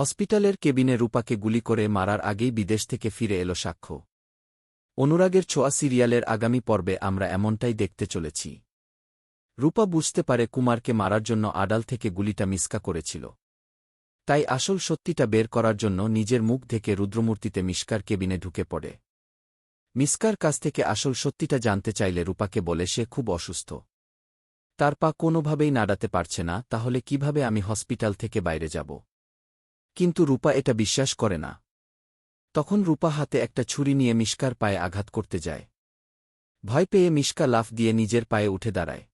হসপিটালের কেবিনে রূপাকে গুলি করে মারার আগেই বিদেশ থেকে ফিরে এলো সাক্ষ্য। অনুরাগের ছোঁয়া সিরিয়ালের আগামী পর্বে আমরা এমনটাই দেখতে চলেছি। রূপা বুঝতে পারে কুমারকে মারার জন্য আডাল থেকে গুলিটা মিসকা করেছিল। তাই আসল সত্যিটা বের করার জন্য নিজের মুখ থেকে রুদ্রমূর্তিতে মিস্কার কেবিনে ঢুকে পড়ে। মিসকার কাছ থেকে আসল সত্যিটা জানতে চাইলে রূপাকে বলে সে খুব অসুস্থ। তার পা কোনোভাবেই নাড়াতে পারছে না, তাহলে কীভাবে আমি হসপিটাল থেকে বাইরে যাব? কিন্তু রূপা এটা বিশ্বাস করে না। তখন রূপা হাতে একটা ছুরি নিয়ে মিষ্কার পায়ে আঘাত করতে যায়। ভয় পেয়ে মিষ্কা লাফ দিয়ে নিজের পায়ে উঠে দাঁড়ায়।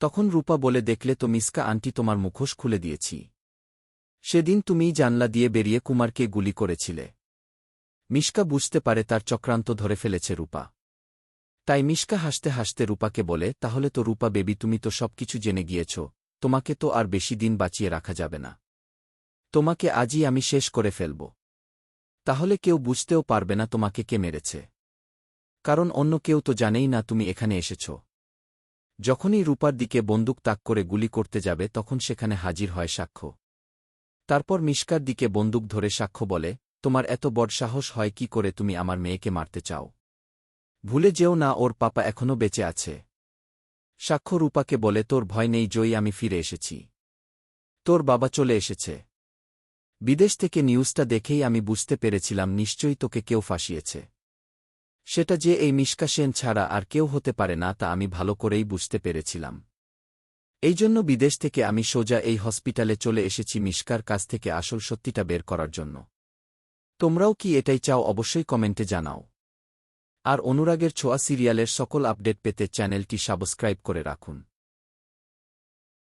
তখন রূপা বলে, দেখলে তো মিসকা আন্টি তোমার মুখোশ খুলে দিয়েছি। সেদিন তুমিই জানলা দিয়ে বেরিয়ে কুমারকে গুলি করেছিলে। মিষ্কা বুঝতে পারে তার চক্রান্ত ধরে ফেলেছে রূপা। তাই মিষ্কা হাসতে হাসতে রূপাকে বলে, তাহলে তো রূপা বেবি, তুমি তো সবকিছু জেনে গিয়েছ। তোমাকে তো আর বেশি দিন বাঁচিয়ে রাখা যাবে না। তোমাকে আজই আমি শেষ করে ফেলব। তাহলে কেউ বুঝতেও পারবে না তোমাকে কে মেরেছে। কারণ অন্য কেউ তো জানেই না তুমি এখানে এসেছ। যখনই রূপার দিকে বন্দুক তাক করে গুলি করতে যাবে, তখন সেখানে হাজির হয় সাক্ষ্য। তারপর মিষ্কার দিকে বন্দুক ধরে সাক্ষ্য বলে, তোমার এত বড় সাহস হয় কি করে তুমি আমার মেয়েকে মারতে চাও? ভুলে যেও না ওর পাপা এখনও বেঁচে আছে। সাক্ষ্য রূপাকে বলে, তোর ভয় নেই জয়ী আমি ফিরে এসেছি। তোর বাবা চলে এসেছে। বিদেশ থেকে নিউজটা দেখেই আমি বুঝতে পেরেছিলাম নিশ্চয়ই তোকে কেউ ফাঁসিয়েছে। সেটা যে এই মিষ্কা সেন ছাড়া আর কেউ হতে পারে না তা আমি ভালো করেই বুঝতে পেরেছিলাম। এই জন্য বিদেশ থেকে আমি সোজা এই হসপিটালে চলে এসেছি মিষ্কার কাছ থেকে আসল সত্যিটা বের করার জন্য। তোমরাও কি এটাই চাও অবশ্যই কমেন্টে জানাও। আর অনুরাগের ছোঁয়া সিরিয়ালের সকল আপডেট পেতে চ্যানেলটি সাবস্ক্রাইব করে রাখুন।